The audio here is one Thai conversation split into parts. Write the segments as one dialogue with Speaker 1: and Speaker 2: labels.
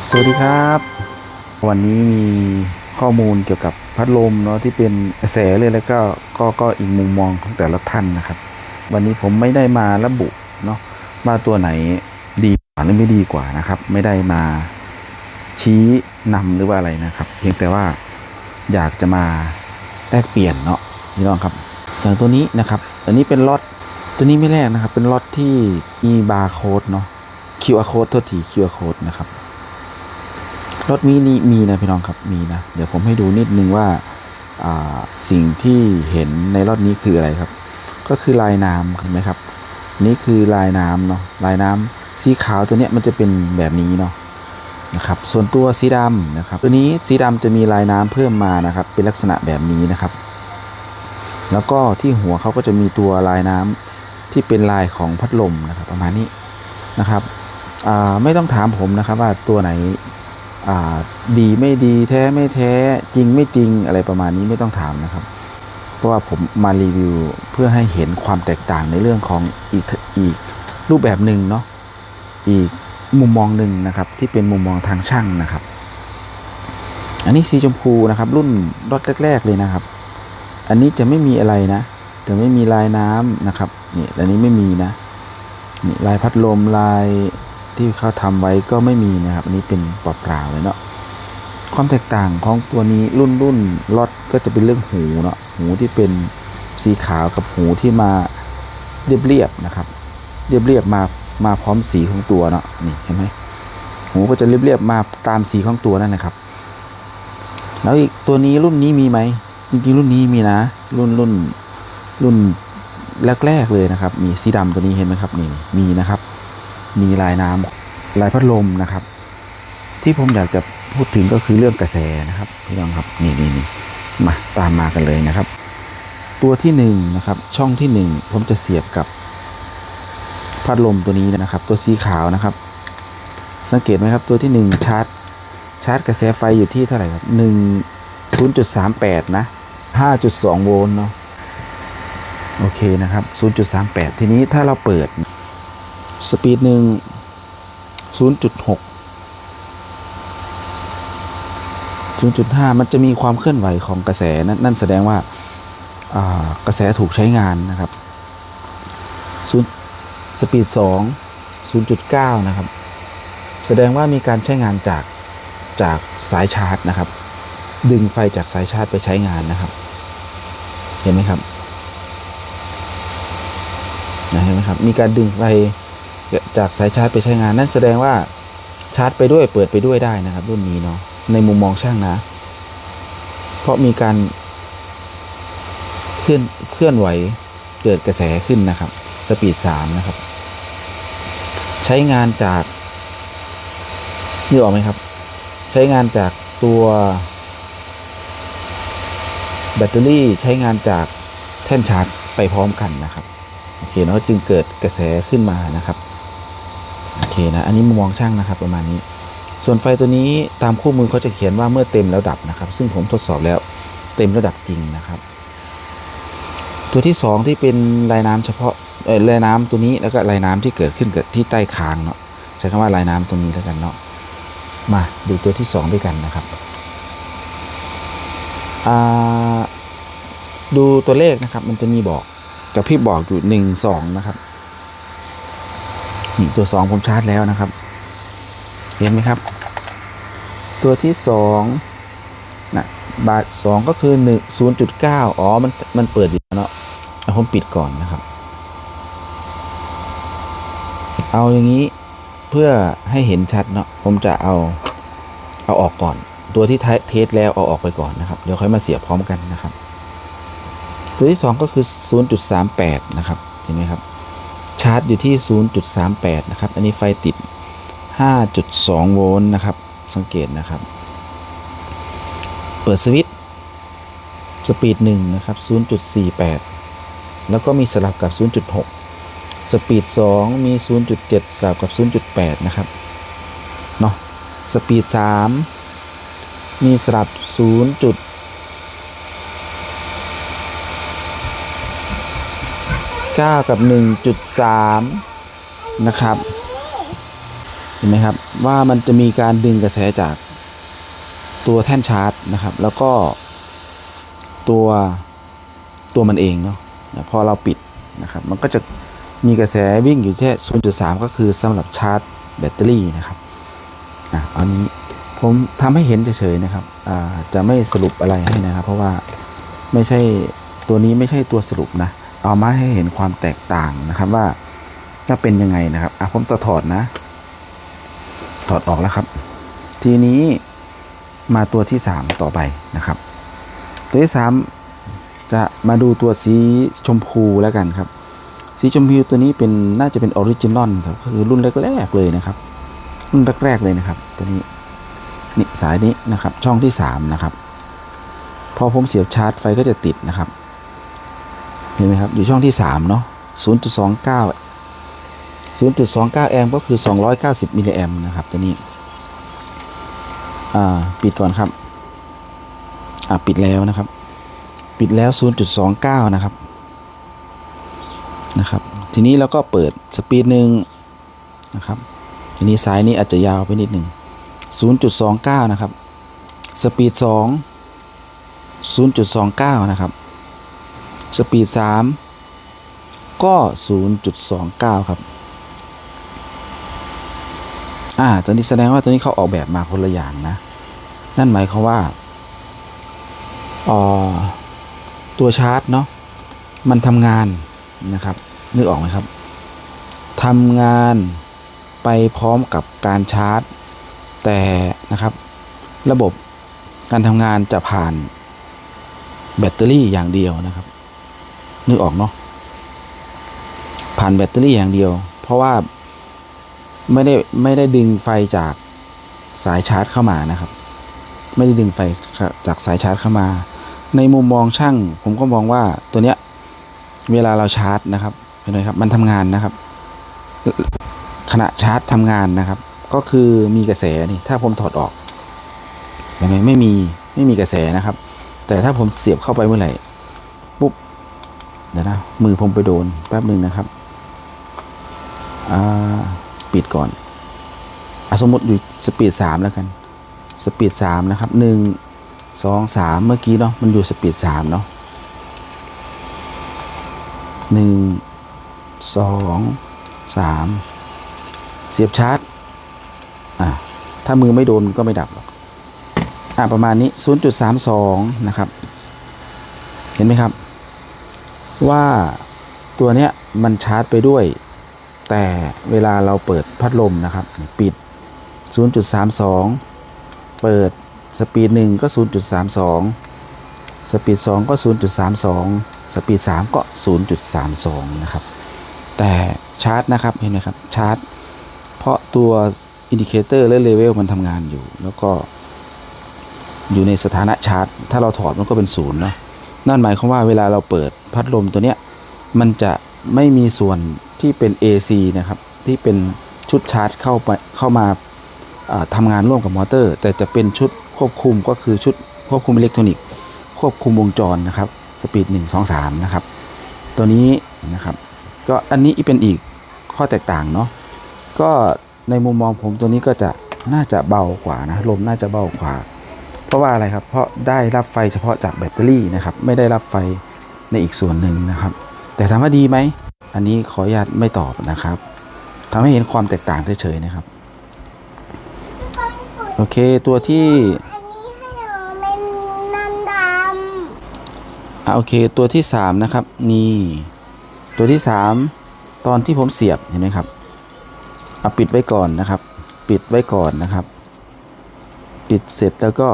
Speaker 1: สวัสดีครับ วันนี้มีข้อมูลเกี่ยวกับพัดลมเนาะที่เป็นกระแสเลยแล้วก็ก็ก็อีกมุมมองของแต่ละท่านนะครับ วันนี้ผมไม่ได้มาระบุเนาะว่าตัวไหนดีกว่าหรือไม่ดีกว่านะครับ ไม่ได้มาชี้นำหรือว่าอะไรนะครับ เพียงแต่ว่าอยากจะมาแลกเปลี่ยนเนาะพี่น้องครับอย่างตัวนี้นะครับ อันนี้เป็นล็อตตัวนี้ไม่แรกนะครับ เป็นล็อตที่มีบาร์โค้ดเนาะ QR code โทษที QR code นะครับ รถมีนี่มีนะพี่น้องครับมีนะ เดี๋ยวผมให้ดูนิดนึงว่าสิ่งที่เห็นในรถนี้คืออะไรครับ ก็คือลายน้ำเห็นไหมครับ นี่คือลายน้ำเนาะลายน้ำสีขาวตัวเนี้ยมันจะเป็นแบบนี้เนาะนะครับ ส่วนตัวสีดำนะครับ ตัวนี้สีดำจะมีลายน้ำเพิ่มมานะครับ เป็นลักษณะแบบนี้นะครับ แล้วก็ที่หัวเขาก็จะมีตัวลายน้ำที่เป็นลายของพัดลมนะครับ ประมาณนี้นะครับไม่ต้องถามผมนะครับว่าตัวไหน ดีไม่ดีแท้ไม่แท้จริงไม่จริงอะไรประมาณนี้ไม่ต้องถามนะครับ เพราะว่าผมมารีวิวเพื่อให้เห็นความแตกต่างในเรื่องของอีกอีกรูปแบบหนึ่งเนาะอีกมุมมองหนึ่งนะครับ ที่เป็นมุมมองทางช่างนะครับ อันนี้สีชมพูนะครับ รุ่นรถแรก ๆ เลยนะครับ อันนี้จะไม่มีอะไรนะจะไม่มีลายน้ำนะครับนี่อันนี้ไม่มีนะนี่ลายพัดลมลาย ที่เขาทำไว้ก็ไม่มีนะครับ อันนี้เป็นเปล่าๆเลยเนาะความแตกต่างของตัวนี้รุ่นรุ่นรถก็จะเป็นเรื่องหูเนาะหูที่เป็นสีขาวกับหูที่มาเรียบๆนะครับ เรียบๆมามาพร้อมสีของตัวเนาะนี่เห็นไหมหูก็จะเรียบๆมาตามสีของตัวนั่นแหละครับ แล้วอีกตัวนี้รุ่นนี้มีไหมจริงๆรุ่นนี้มีนะ รุ่นรุ่นรุ่นแรกๆเลยนะครับ มีสีดำตัวนี้เห็นไหมครับนี่มีนะครับ มีลายน้ำลายพัดลมนะครับ ที่ผมอยากจะพูดถึงก็คือเรื่องกระแสนะครับพี่น้องครับนี่นี่นี่มาตามมากันเลยนะครับ ตัวที่หนึ่งนะครับช่องที่หนึ่งผมจะเสียบกับพัดลมตัวนี้นะครับ ตัวสีขาวนะครับ สังเกตไหมครับตัวที่หนึ่งชาร์จชาร์จกระแสไฟอยู่ที่เท่าไหร่ครับหนึ่งศูนย์จุดสามแปดนะห้าจุดสองโวลต์เนาะโอเคนะครับศูนย์จุดสามแปดทีนี้ถ้าเราเปิด สปีดหนึ่งศูนย์จุดหกศูนย์จุดห้ามันจะมีความเคลื่อนไหวของกระแสนั่นนั่นแสดงว่ากระแสถูกใช้งานนะครับศูนย์สปีดสองศูนย์จุดเก้านะครับ แสดงว่ามีการใช้งานจากจากสายชาร์จนะครับ ดึงไฟจากสายชาร์จไปใช้งานนะครับ เห็นไหมครับนะเห็นไหมครับ มีการดึงไฟ จากสายชาร์จไปใช้งานนั่นแสดงว่าชาร์จไปด้วยเปิดไปด้วยได้นะครับ รุ่นนี้เนาะในมุมมองช่างนะ เพราะมีการเคลื่อนเคลื่อนไหวเกิดกระแสขึ้นนะครับ สปีด 3 นะครับ ใช้งานจากนึกออกไหมครับ ใช้งานจากตัวแบตเตอรี่ใช้งานจากแท่นชาร์จไปพร้อมกันนะครับ โอเคเนาะจึงเกิดกระแสขึ้นมานะครับ โอเคนะ อันนี้มุมมองช่างนะครับประมาณนี้ ส่วนไฟตัวนี้ตามคู่มือเขาจะเขียนว่าเมื่อเต็มแล้วดับนะครับ ซึ่งผมทดสอบแล้วเต็มระดับจริงนะครับ ตัวที่สองที่เป็นลายน้ำเฉพาะเออลายน้ำตัวนี้แล้วก็ลายน้ำที่เกิดขึ้นกับที่ใต้คางเนาะใช้คำว่าลายน้ำตรงนี้แล้วกันเนาะมาดูตัวที่สองด้วยกันนะครับดูตัวเลขนะครับมันจะมีบอกกับพี่บอกอยู่หนึ่งสองนะครับ นี่ตัวสองผมชาร์จแล้วนะครับ เห็นไหมครับ ตัวที่สองนะบาทสองก็คือหนึ่งศูนย์จุดเก้าอ๋อมันมันเปิดอยู่เนาะเอาผมปิดก่อนนะครับ เอาอย่างนี้เพื่อให้เห็นชัดเนาะผมจะเอาเอาออกก่อน ตัวที่เทสแล้วเอาออกไปก่อนนะครับ เดี๋ยวค่อยมาเสียบพร้อมกันนะครับ ตัวที่สองก็คือ 0.38 นะครับ เห็นไหมครับ ชาร์จอยู่ที่ 0.38 นะครับ อันนี้ไฟติด 5.2 โวลต์นะครับ สังเกตนะครับ เปิดสวิตช์สปีด1นะครับ 0.48 แล้วก็มีสลับกับ 0.6 สปีด 2 มี 0.7 สลับกับ 0.8 นะครับ เนาะสปีด 3 มีสลับ 0. 9 กับ 1.3 นะครับ เห็นไหมครับ ว่ามันจะมีการดึงกระแสจากตัวแท่นชาร์จนะครับ แล้วก็ตัวตัวมันเองเนาะพอเราปิดนะครับ มันก็จะมีกระแสวิ่งอยู่แค่ 0.3 ก็คือสำหรับชาร์จแบตเตอรี่นะครับ อะอันนี้ผมทำให้เห็นเฉยๆนะครับ อ่า จะไม่สรุปอะไรให้นะครับ เพราะว่าไม่ใช่ตัวนี้ไม่ใช่ตัวสรุปนะ เอามาให้เห็นความแตกต่างนะครับว่าจะเป็นยังไงนะครับอะผมจะถอดนะ ถอดออกแล้วครับ ทีนี้มาตัวที่ 3 ต่อไปนะครับ ตัวที่ 3 จะมาดูตัวสีชมพูแล้วกันครับ สีชมพูตัวนี้เป็นน่าจะเป็นออริจินอลครับก็คือรุ่นแรกๆเลยนะครับ รุ่นแรกๆเลยนะครับ ตัวนี้นี่สายนี้นะครับ ช่องที่ 3 นะครับ พอผมเสียบชาร์จไฟก็จะติดนะครับ เห็นไหมครับ อยู่ช่องที่ 3 เนาะ0.29 0.29 แอมป์ก็คือ 290 มิลลิแอมป์นะครับ ตัวนี้ อ่า ปิดก่อนครับ อ่า ปิดแล้วนะครับ ปิดแล้ว 0.29 นะครับ นะครับ ทีนี้เราก็เปิดสปีดหนึ่งนะครับ ทีนี้สายนี้อาจจะยาวไปนิดหนึ่ง0.29 นะครับ สปีด 2 0.29 นะครับ สปีด 3 ก็ 0.29 ครับ อ่า ตัวนี้แสดงว่าตัวนี้เขาออกแบบมาคนละอย่างนะ นั่นหมายความว่าออตัวชาร์จเนาะ มันทำงานนะครับ นึกออกไหมครับ ทำงานไปพร้อมกับการชาร์จ แต่นะครับ ระบบการทำงานจะผ่านแบตเตอรี่อย่างเดียวนะครับ นึกออกเนาะผ่านแบตเตอรี่อย่างเดียว เพราะว่าไม่ได้ไม่ได้ดึงไฟจากสายชาร์จเข้ามานะครับ ไม่ได้ดึงไฟจากสายชาร์จเข้ามา ในมุมมองช่าง ผมก็มองว่าตัวเนี้ยเวลาเราชาร์จนะครับเห็นไหมครับ มันทำงานนะครับ ขณะชาร์จทำงานนะครับ ก็คือมีกระแสนี่ ถ้าผมถอดออกเห็นไหมไม่มีไม่มีกระแสนะครับ แต่ถ้าผมเสียบเข้าไปเมื่อไหร่ เดี๋ยวนะ มือผมไปโดน แป๊บหนึ่งนะครับ อ่า ปิดก่อนอสมมติอยู่สปีดสามแล้วกัน สปีดสามนะครับหนึ่งสองสามเมื่อกี้เนาะมันอยู่สปีดสามเนาะหนึ่งสองสามเสียบชาร์จ อะถ้ามือไม่โดนมันก็ไม่ดับหรอกอะประมาณนี้ 0.32 นะครับ เห็นไหมครับ ว่าตัวเนี้ยมันชาร์จไปด้วย แต่เวลาเราเปิดพัดลมนะครับ ปิด 0.32 เปิดสปีดหนึ่งก็ 0.32 สปีด 2 ก็ 0.32 สปีด 3 ก็ 0.32 นะครับ แต่ชาร์จนะครับเห็นไหมครับชาร์จ เพราะตัวอินดิเคเตอร์และเลเวลมันทำงานอยู่ แล้วก็อยู่ในสถานะชาร์จ ถ้าเราถอดมันก็เป็นศูนย์เนาะ นั่นหมายความว่าเวลาเราเปิดพัดลมตัวเนี้ยมันจะไม่มีส่วนที่เป็น AC นะครับ ที่เป็นชุดชาร์จเข้าไปเข้ามาอ่าทำงานร่วมกับมอเตอร์ แต่จะเป็นชุดควบคุมก็คือชุดควบคุมอิเล็กทรอนิกส์ควบคุมวงจรนะครับสปีด1 2 3 นะครับ ตัวนี้นะครับ ก็อันนี้เป็นอีกข้อแตกต่างเนาะก็ในมุมมองผมตัวนี้ก็จะน่าจะเบากว่านะลมน่าจะเบากว่า เพราะว่าอะไรครับ เพราะได้รับไฟเฉพาะจากแบตเตอรี่นะครับ ไม่ได้รับไฟในอีกส่วนหนึ่งนะครับ แต่ถามว่าดีไหม อันนี้ขออนุญาตไม่ตอบนะครับทำให้เห็นความแตกต่างเฉยๆนะครับ โอเคตัวที่
Speaker 2: อันนี้ให้หนูเป็นนันด
Speaker 1: อะโอเคตัวที่สามนะครับ นี่ ตัวที่สามตอนที่ผมเสียบเห็นไหมครับเอาปิดไว้ก่อนนะครับ ปิดไว้ก่อนนะครับ ปิดเสร็จแล้วก็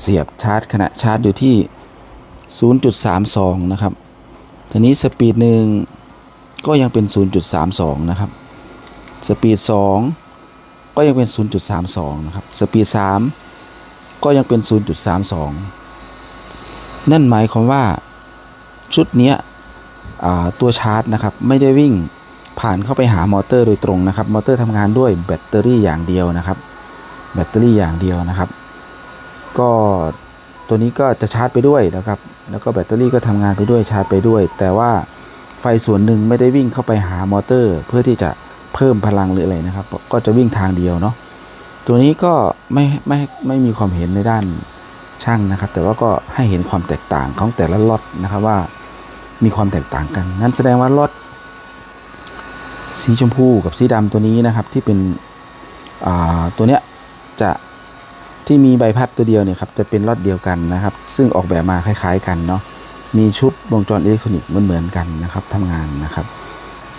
Speaker 1: เสียบชาร์จขณะชาร์จอยู่ที่ 0.32 นะครับทีนี้สปีดหนึ่งก็ยังเป็น 0.32 นะครับ สปีด 2 ก็ยังเป็น 0.32 นะครับ สปีด 3 ก็ยังเป็น 0.32 นั่นหมายความว่าชุดเนี้ยตัวชาร์จนะครับไม่ได้วิ่งผ่านเข้าไปหามอเตอร์โดยตรงนะครับ มอเตอร์ทำงานด้วยแบตเตอรี่อย่างเดียวนะครับ แบตเตอรี่อย่างเดียวนะครับ ก็ตัวนี้ก็จะชาร์จไปด้วยนะครับ แล้วก็แบตเตอรี่ก็ทำงานไปด้วยชาร์จไปด้วย แต่ว่าไฟส่วนหนึ่งไม่ได้วิ่งเข้าไปหามอเตอร์ เพื่อที่จะผพิ่มพลังหรืออะไรนะครับ ก็จะวิ่งทางเดียวเนาะตัวนี้ก็ไม่ไม่ไม่มีความเห็นในด้านช่างนะครับ แต่ว่าก็ให้เห็นความแตกต่างของแต่ละล็อตนะครับว่ามีความแตกต่างกัน นั่นแสดงว่าล็อตสีชมพูกับสีดำตัวนี้นะครับที่เป็นตัวเนี้ยจะ ที่มีใบพัดตัวเดียวเนี่ยครับจะเป็นล็อตเดียวกันนะครับ ซึ่งออกแบบมาคล้าย ๆ กันเนาะมีชุดวงจรอิเล็กทรอนิกส์เหมือนๆกันนะครับทำงานนะครับ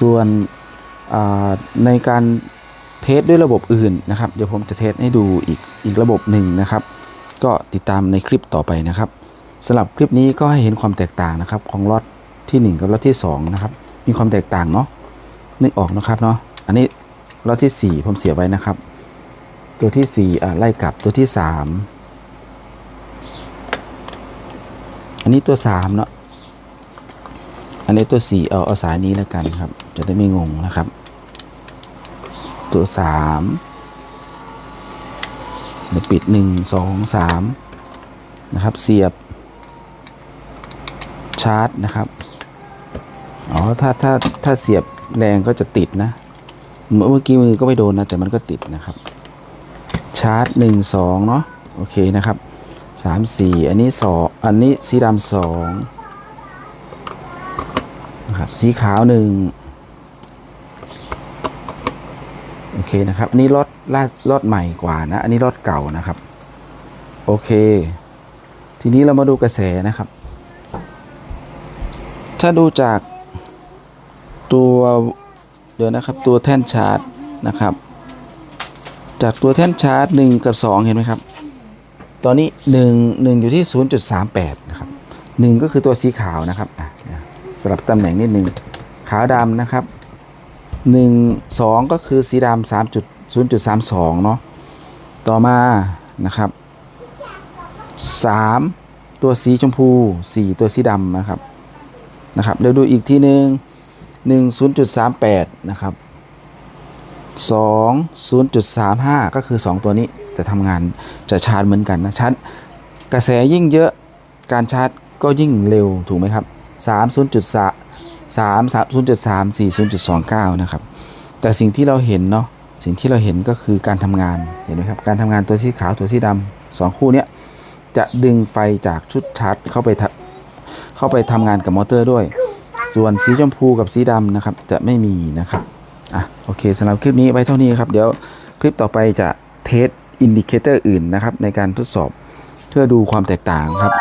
Speaker 1: ส่วนในการเทสด้วยระบบอื่นนะครับเดี๋ยวผมจะเทสให้ดูอีกอีกระบบหนึ่งนะครับ ก็ติดตามในคลิปต่อไปนะครับสำหรับคลิปนี้ก็ให้เห็นความแตกต่างนะครับ ของล็อตที่ 1 กับล็อตที่2นะครับมีความแตกต่างเนาะนึกออกนะครับเนาะอันนี้ล็อตที่ 4 ผมเสียไว้นะครับ ตัวที่4อะไล่กลับตัวที่3อันนี้ตัว3เนาะอันนี้ตัวสี่เอาเอาสายนี้แล้วกันครับ จะได้ไม่งงนะครับ ตัวสามเดี๋ยวปิดหนึ่งสองสามนะครับ เสียบ ชาร์จนะครับอ๋อถ้าถ้าถ้าเสียบแรงก็จะติดนะ เมื่อกี้มือก็ไม่โดนนะ แต่มันก็ติดนะครับ ชาร์จหนึ่งสองเนาะโอเคนะครับสามสี่อันนี้สองอันนี้สีดำสองนะครับสีขาวหนึ่งโอเคนะครับอันนี้รถล่ารถใหม่กว่านะ อันนี้รถเก่านะครับ โอเค ทีนี้เรามาดูกระแสนะครับ ถ้าดูจากตัวเดี๋ยวนะครับตัวแท่นชาร์จนะครับ จากตัวแท่นชาร์จ 1 กับ 2 เห็นไหมครับ ตอนนี้ 1 1 อยู่ที่ 0.38 นะครับ 1 ก็คือตัวสีขาวนะครับสลับตำแหน่งนิดนึงขาวดำนะครับ 1 2 ก็คือสีดำ3จุด0.32 เนาะต่อมานะครับ 3 ตัวสีชมพู 4 ตัวสีดำนะครับนะครับเดี๋ยวดูอีกทีหนึ่ง1 0.38 นะครับ 2 0.35 ก็คือ 2 ตัวนี้จะทำงานจะชาร์จเหมือนกันนะชาร์จกระแสยิ่งเยอะการชาร์จก็ยิ่งเร็วถูกไหมครับ 3 0.3 3 0.3 4 0.29 นะครับ แต่สิ่งที่เราเห็นเนาะสิ่งที่เราเห็นก็คือการทำงานเห็นไหมครับการทำงานตัวสีขาวตัวสีดำสองคู่เนี้ยจะดึงไฟจากชุดชาร์จเข้าไปทะเข้าไปทำงานกับมอเตอร์ด้วย ส่วนสีชมพูกับสีดำนะครับจะไม่มีนะครับ โอเคสำหรับคลิปนี้ไว้เท่านี้ครับ เดี๋ยวคลิปต่อไปจะเทสอินดิเคเตอร์อื่นนะครับในการทดสอบเพื่อดูความแตกต่างครับ